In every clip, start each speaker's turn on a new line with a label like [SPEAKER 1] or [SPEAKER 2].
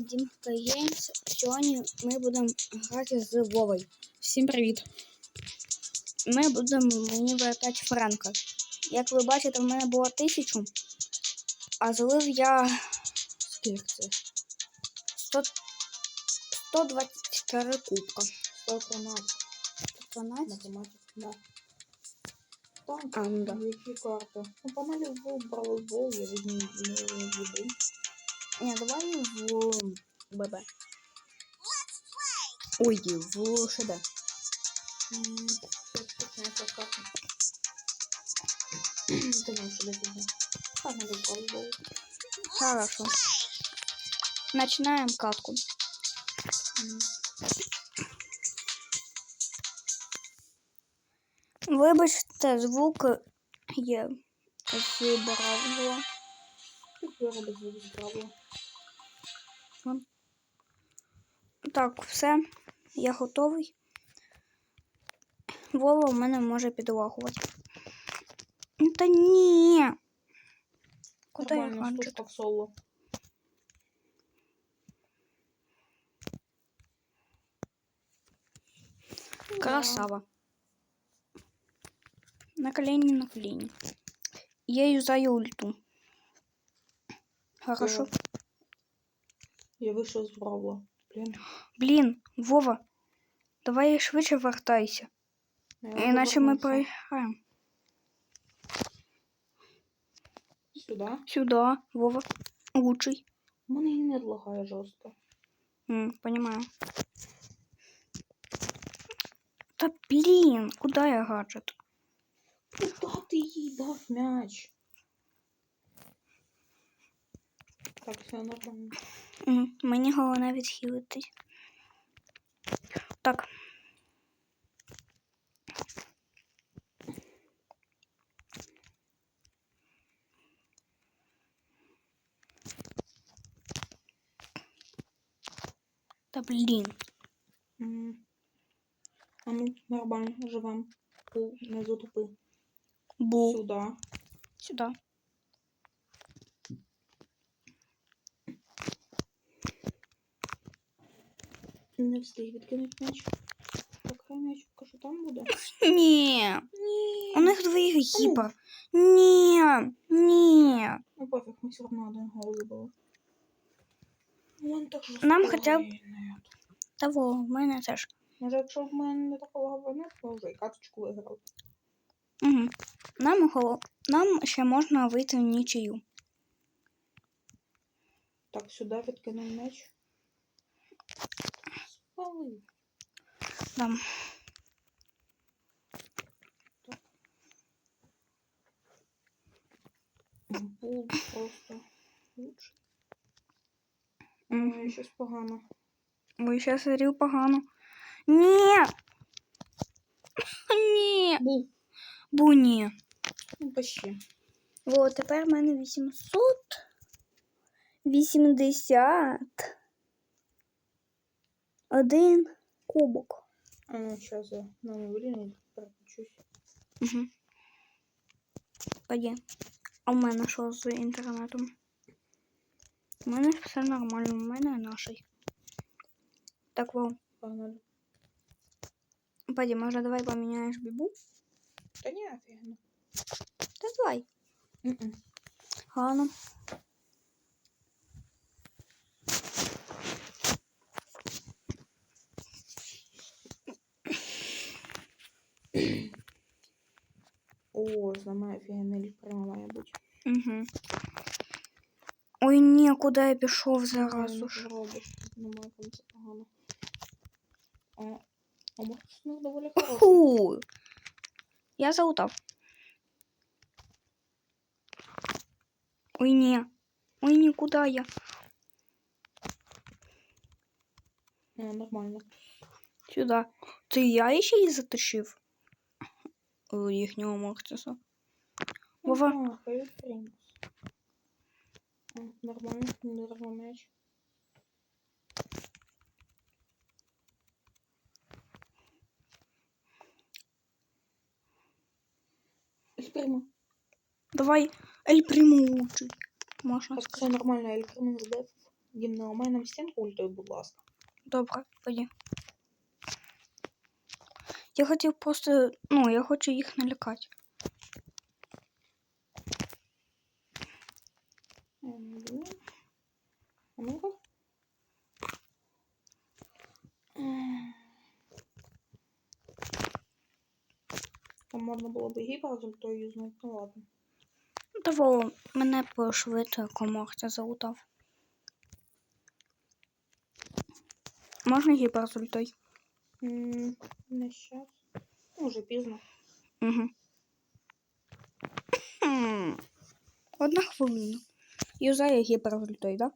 [SPEAKER 1] Дім Геймс. Сьогодні ми будемо грати з Вовою. Всім привіт! Ми будемо мені вертати Франка. Як ви бачите, в мене було тисячу, а залив я скільки це? 100... 124 кубка.
[SPEAKER 2] 113.
[SPEAKER 1] 112?
[SPEAKER 2] Математика, да. Так,
[SPEAKER 1] А, ну да.
[SPEAKER 2] які карти? Ну, панелі вибрали бол, я візьму не буду.
[SPEAKER 1] Ні, давай в ББ. Ой, в ШД.
[SPEAKER 2] М, це вкусняшка карта. Ти не що дефіга. Панелі вибрали бол.
[SPEAKER 1] Хорошо. Начинаем катку.
[SPEAKER 2] М,
[SPEAKER 1] Вибачте, звук є збиравло.
[SPEAKER 2] Як ви робите?
[SPEAKER 1] Так, все, я готовий. Вова в мене може підлагувати. Ну, Та ні. Куди я
[SPEAKER 2] в соло.
[SPEAKER 1] Красава. На колени, на колени. Я юзаю ульту. Хорошо.
[SPEAKER 2] Я вийшов з бравла. Блін.
[SPEAKER 1] Блін, Вова, давай швидше вертайся.
[SPEAKER 2] Я
[SPEAKER 1] Іначе ми проіграємо.
[SPEAKER 2] Сюди.
[SPEAKER 1] Сюда, Вова. Лучший.
[SPEAKER 2] У мене не лагає жорстко.
[SPEAKER 1] М, понимаю. Та блін, куди я гаджет?
[SPEAKER 2] Куда ти їй дав м'яч? Так, все нормально.
[SPEAKER 1] М, Мені головне відхилитись. Так. Та блін.
[SPEAKER 2] А ну, нормально, живем. Пул, не затупи.
[SPEAKER 1] Бу.
[SPEAKER 2] Сюда.
[SPEAKER 1] Сюди.
[SPEAKER 2] Не встиг відкинуть м'яч. Так, хай м'яч покажу, там буде.
[SPEAKER 1] Ні.
[SPEAKER 2] Ні.
[SPEAKER 1] У них двоїх гіпер. Ні. Ні.
[SPEAKER 2] Ну пофіг, ми все одно один гол забили. Вон так же
[SPEAKER 1] Нам хоча б-. Того, в мене теж.
[SPEAKER 2] Може, якщо в мене не такого говна, то вже і каточку виграв.
[SPEAKER 1] Угу. Нам, голо... Нам ще можна вийти в нічию.
[SPEAKER 2] Так, сюди відкинув м'яч. Спали.
[SPEAKER 1] Там.
[SPEAKER 2] Був просто лучше.
[SPEAKER 1] Мгм.
[SPEAKER 2] Ой, щось погано.
[SPEAKER 1] Ой, зараз рів погано. Ні. Ні.
[SPEAKER 2] Був.
[SPEAKER 1] Бу ні.
[SPEAKER 2] Ну, почти.
[SPEAKER 1] О, тепер в мене 800. 80. Один кубок.
[SPEAKER 2] А ну, сейчас я на мобильный переключусь.
[SPEAKER 1] Угу. Пойди. А в мене що з інтернетом? У мене все нормально, у мене наший. Так, Вов.
[SPEAKER 2] Погнали.
[SPEAKER 1] Пойди, може, давай поміняєш бібу?
[SPEAKER 2] Та ні, офігенно.
[SPEAKER 1] Та давай.
[SPEAKER 2] Мгм.
[SPEAKER 1] Ладно.
[SPEAKER 2] О, знамає офігенний прямо має бути.
[SPEAKER 1] Угу. Ой, ні, куди я пішов зараз
[SPEAKER 2] Правильно
[SPEAKER 1] уж.
[SPEAKER 2] ти робиш. Думаю, там це погано. А, а може, ну, доволі хороший.
[SPEAKER 1] Ху. Я залутав. Ой, ні. Ой, ні, куди я?
[SPEAKER 2] А, нормально.
[SPEAKER 1] Сюди. Це я ще її затащив? О, їхнього Мортиса. Вова.
[SPEAKER 2] А, хай Фрінкс. А, Нормально, не дарма м'яч. Прямо.
[SPEAKER 1] Давай Ель Приму лучший. Можна
[SPEAKER 2] Так,
[SPEAKER 1] сказати.
[SPEAKER 2] все нормально, Ель Кремін здеф. Дім, не ламай нам стінку ультою, будь ласка.
[SPEAKER 1] Добре, тоді. Я хотів просто. Ну, я хочу їх налякати.
[SPEAKER 2] Там можна було б гіпер з ультою юзнути, ну ладно.
[SPEAKER 1] Того мене пошвидше коморця залутав. Можна гіперзультой?
[SPEAKER 2] Не щас. Ну, Уже пізно.
[SPEAKER 1] Угу. Одна хвилина. Юзає гіперзультой, да?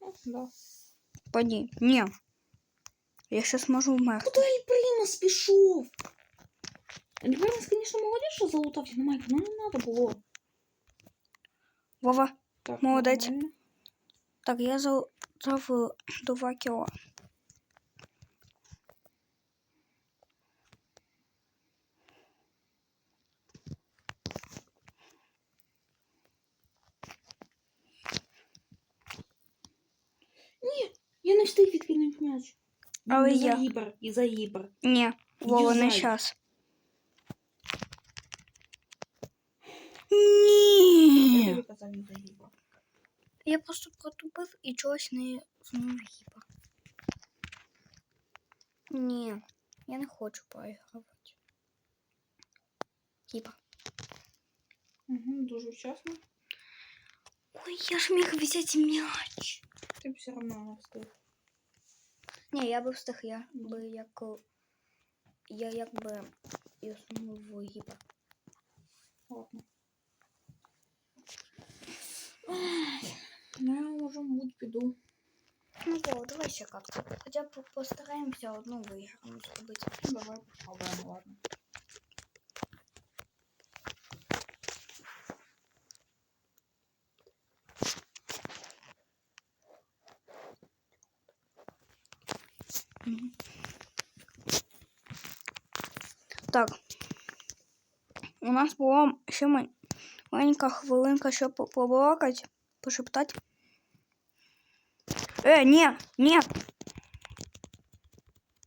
[SPEAKER 2] Ну, да.
[SPEAKER 1] Поді. Ні. Я щас можу вмерти.
[SPEAKER 2] Куда Альбринос пішов? Альбринос, звісно, молодець, що залутав Яномайка, ну не треба було.
[SPEAKER 1] Вова,
[SPEAKER 2] Так,
[SPEAKER 1] Молодець.
[SPEAKER 2] нормально.
[SPEAKER 1] так, я залутав 2 кіло.
[SPEAKER 2] Я не встиг відкинути м'яч.
[SPEAKER 1] Але
[SPEAKER 2] І за
[SPEAKER 1] я.
[SPEAKER 2] гіпер, і за.
[SPEAKER 1] Ні, Вова, не
[SPEAKER 2] Юзай.
[SPEAKER 1] щас.
[SPEAKER 2] Я
[SPEAKER 1] Ні.
[SPEAKER 2] тобі казав, і за гіпер.
[SPEAKER 1] Я просто протупив і чогось не знову гіпер. Ні, я не хочу проігрувати. Гіпер.
[SPEAKER 2] Угу, дуже вчасно.
[SPEAKER 1] Ой, я ж міг взяти м'яч.
[SPEAKER 2] Ти б все одно не встиг.
[SPEAKER 1] Ні, я би встиг, я би як. Я якби існув в гіпер.
[SPEAKER 2] Ладно. Ай, Ну, я може, мабуть, піду.
[SPEAKER 1] Ну, Вова, давай ще катку. Хоча б постараємося одну виграну зробити.
[SPEAKER 2] Ну, давай попробуємо, ладно.
[SPEAKER 1] Так. У нас була ще ма- маленька хвилинка, щоб по- побалакати, пошептати. Е, ні, ні,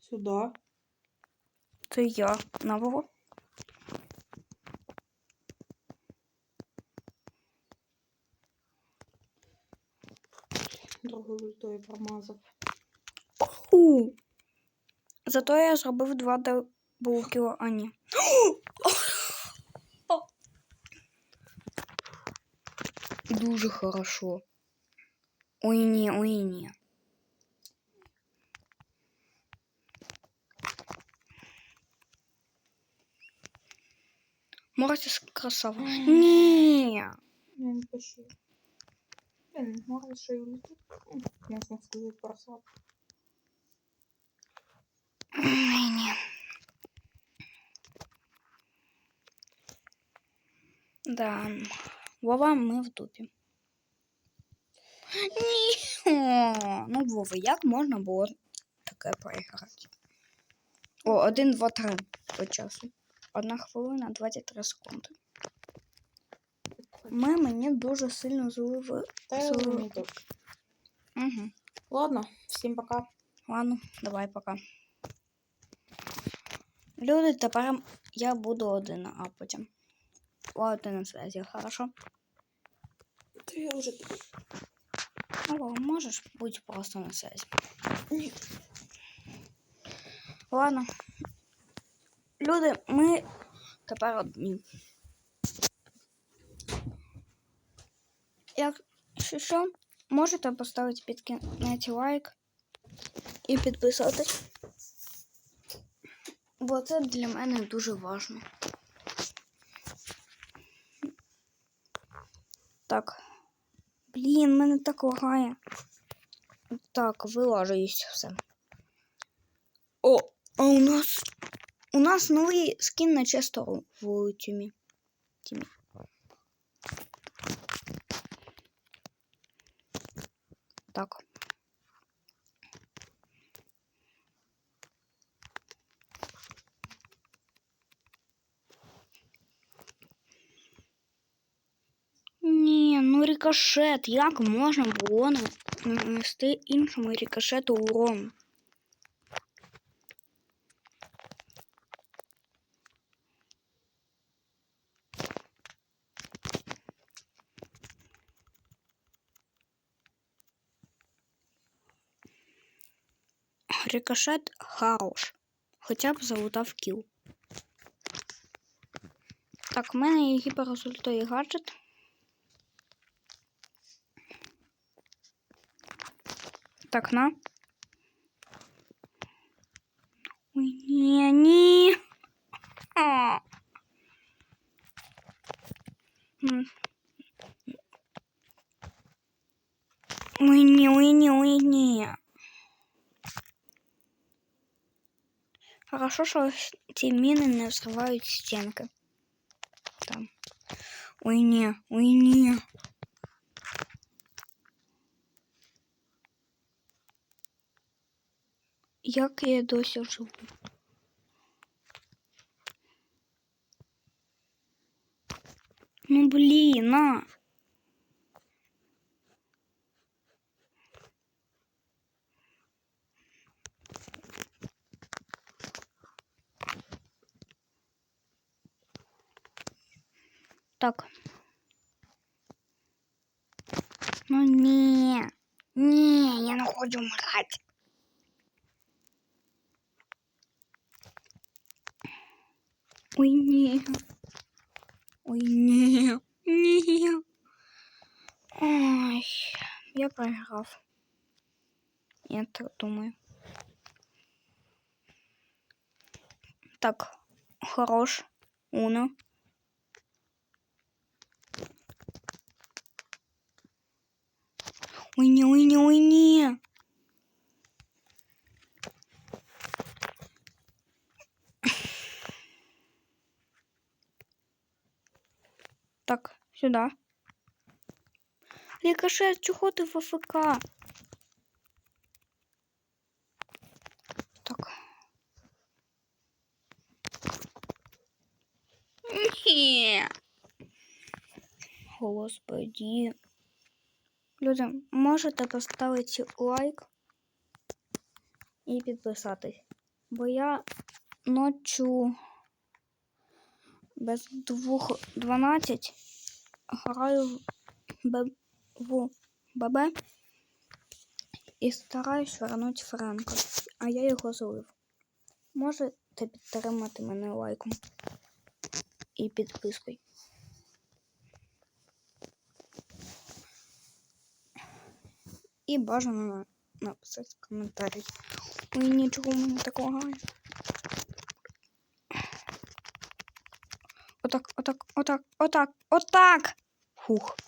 [SPEAKER 2] Сюди.
[SPEAKER 1] це я. На Вова.
[SPEAKER 2] Другою ультою промазав.
[SPEAKER 1] У. Зато я зробив два дебулкіла, а ні. Дуже хорошо. Ой, ні, ой, ні. Морсис красава. Ні.
[SPEAKER 2] Я не пощу. Блін, можна ще й улетить. Ну, Можна сказати, просав.
[SPEAKER 1] Да. Вова, ми в дупі. Ні. О, ну, Вова, як можна було таке проіграти? О, один, два, три по часу. Одна хвилина, 23 секунди. Ми мені дуже сильно злили.
[SPEAKER 2] Та
[SPEAKER 1] Угу.
[SPEAKER 2] Ладно, всім пока.
[SPEAKER 1] Ладно, давай пока. Люди, тепер я буду один, а потім. Ладно, на связи, хорошо?
[SPEAKER 2] Та я вже піду.
[SPEAKER 1] Алло, можеш бути просто на связи?
[SPEAKER 2] Ні.
[SPEAKER 1] Ладно. Люди, ми тепер одні. Якщо що, можете поставити під кінець лайк і підписатись. Бо це для мене дуже важливо. Так. Блін, мене так лагає. Так, вилажуюсь все. О, а у нас у нас новий скін на често в тімі. тімі. Так. Ну рикошет, як можна було на нанести іншому рикошету урон. Рикошет хорош. Хоча б залутав кіл. Так, в мене є гіперрезультовий гаджет. Так, на. Ой, ні, ні. А. М. Ой, ні, ой, ні, ой, ні. Хорошо, що ці міни не взривають стінки. Там. Ой, ні, ой, ні. Як я досі живу? Ну блін, на. Так. Ну ні. Ні, я не хочу вмирати. Я програв. Я думаю. Так, хорош. Уно. Ой, не, ой, не, ой, не. Так, сюда. Рикошет, чого ти в АФК? Так. Господи. Люди, можете поставити лайк і підписатись. Бо я ночу без двох 12 граю в. В ББ і стараюсь вернути Франка, а я його злив. Можете підтримати мене лайком і підпискою. І бажано написати коментарі. Ой, нічого в мене такого. Отак, отак, отак, отак, отак. Фух.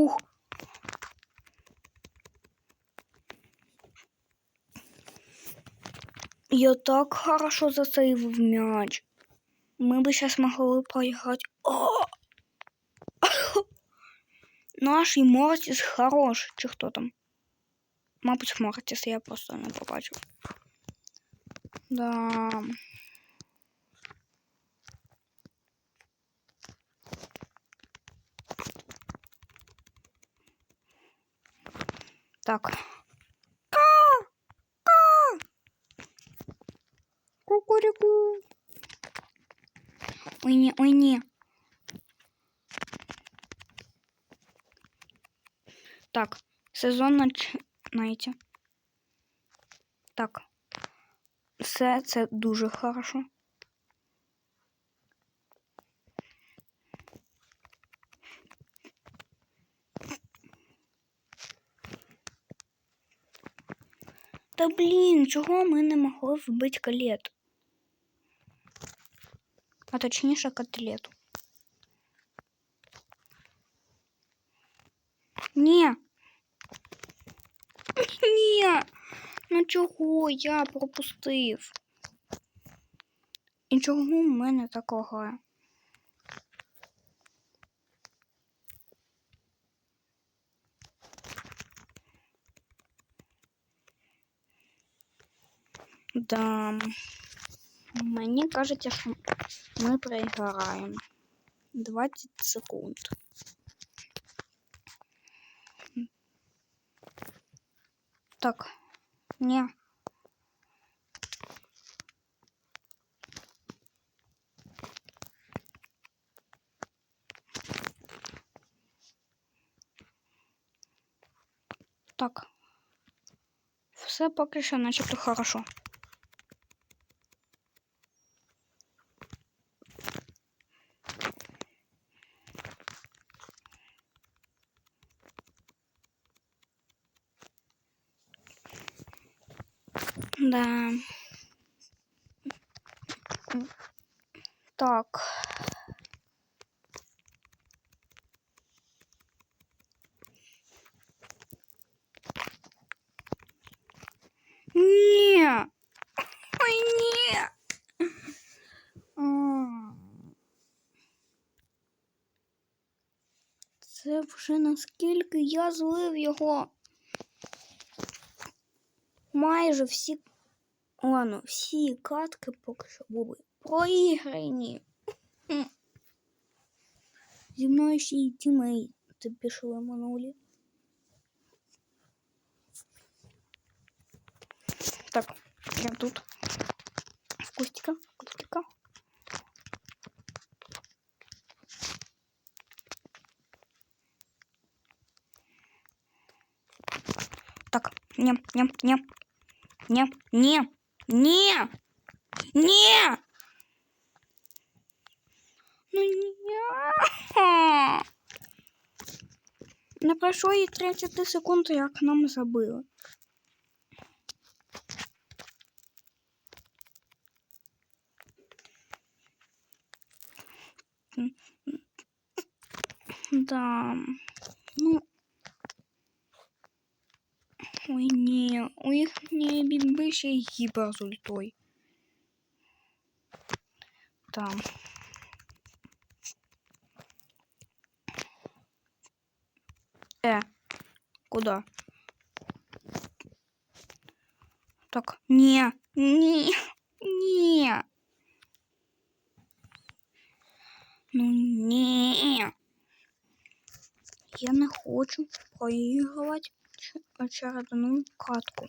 [SPEAKER 1] Фух. Я так хорошо засейвив мяч. Мы бы сейчас могли проиграть. О! Наш і Мортіс хорош. Чи хто там? Мабуть, Мортіс, я просто не побачив. Да. Так. Ка! Ка! Кукуріку. Ой, ні, ой, ні. Так, сезон починається. Так. Все це дуже хорошо. Та блін, чого ми не могли вбити калет? А точніше котлету. Ні. Ні. Ну чого я пропустив? І чого в мене такого? Да. Мені кажеться, що ми проіграємо. 20 секунд. Так. Ні. Так. Все поки що начебто хорошо. Да. Так. Ні. Ой. М. Це вже наскільки я злив його. Майже всі. Ладно, всі катки поки що були проіграні. Хм. Зі мною ще й тімейти пішли минулі. Так, я тут. В кустика, в кустика. Так, не, не, не, не, не, не, не. Ну ні. Не пройшло і 30 секунд, як нам забили. Да. Ну. у їхньої бімби ще й гіпер з ультой. Там. Э, куда? Так, не, не, не. Ну ні. Я не хочу проігрувати ч- очередну катку.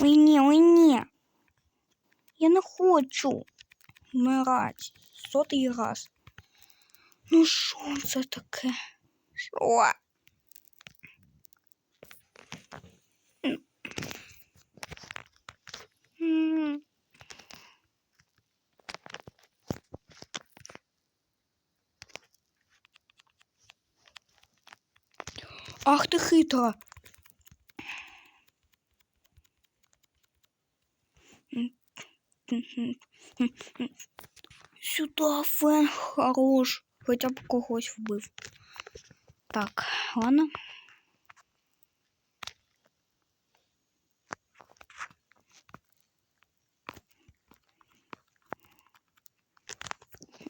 [SPEAKER 1] Ой, ні, ой, ні. Я не хочу вмирати. Сотий раз. Ну що це таке? Що? М. Ах ти хитра. Сюда фен хорош. Хоча б когось вбив. Так, ладно.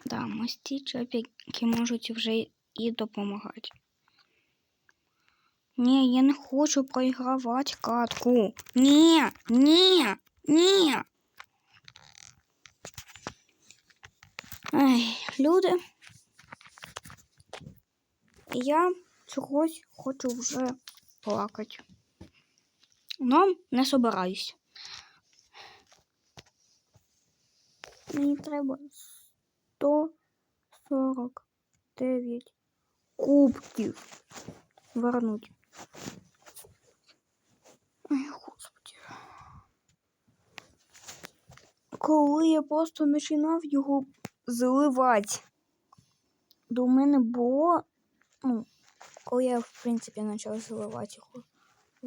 [SPEAKER 1] Да, мості чопіки можуть вже і допомагати. Ні, я не хочу проігравати катку. Ні, ні, ні. Ай, люди. Я чогось хочу вже плакати. Но не собираюсь. Мені треба 149 кубків вернуть. Ой, господи. Коли я просто починав його зливати, до мене було. Ну, коли я, в принципі, почав зливати його.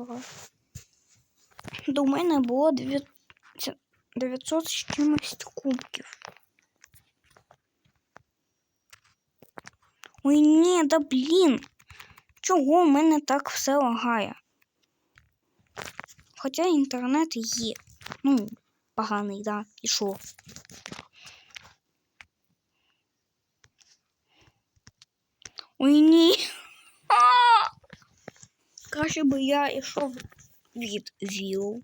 [SPEAKER 1] раз, До мене було 900 900 з чимось кубків. Ой, ні, да блін. Чого в мене так все лагає? Хоча інтернет є. Ну, поганий, да, і що? Ой, ні. Краще би я йшов від ЗІЛ.